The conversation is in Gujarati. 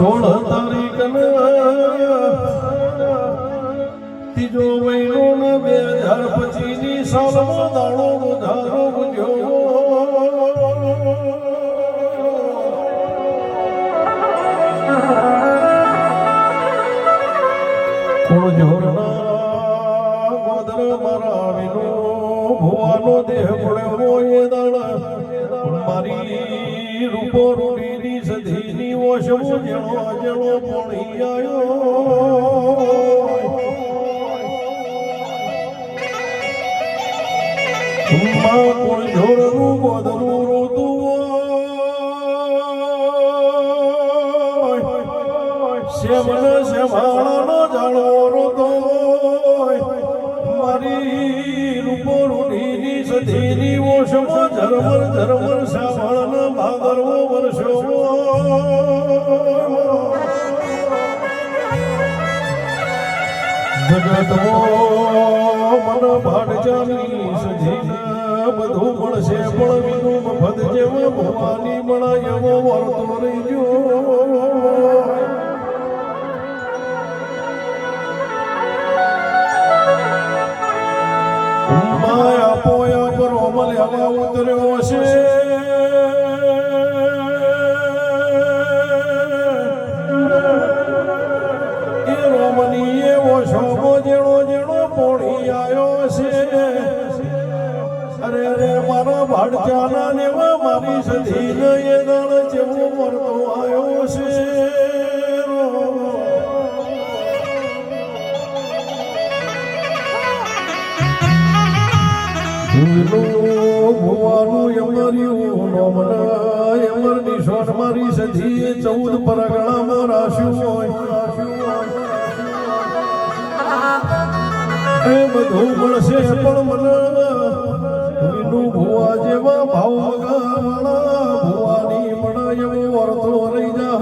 સોળ તારીખ ત્રીજો મહિનો ને બે હજાર પચીસની સાલમો દાડો વધારો ગુજ્યો કોણ જોરના ગોદર મારા વિનો ભુવાનો દેહ પડ્યો હોય દાડા મારી રૂપો રૂડીની સધીની ઓશમો જેણો જેણો પોણી આયો. માં કોણ જોરનું ગોદરું રોતું હોય. શ્યામન શ્યામાળાનો જાળવો રોતો હોય. મારી રૂપો રૂઢીની સધીની ઓશમાં ઝરમર ઝરમર શ્યામાળાના ભાદરવો વર્ષો. જગતવો મન ભાડજાની સજીને બધું મળશે પણ વિનું મફત જેવો ભવાની મળાય એવો વર્તો રહી માયા પોયા પર અમલ ઉતર્યો છે એ રોમની એવો શોભો જેણો જેણો પોણી આવ્યો છે અરે અરે, મારા ભાડચાના નેવા મારી સધીને એ દાણ જેવું મરતો ભુવાનું અમર્યું નોમના અમરની સોન ચૌદ પરગણામાં રાશ્યું હોય એ બધું પણ મને વિનું ભુવા જેવા ભાવ ભગવાના ભુવાની મને એવો વર્તો રહી જા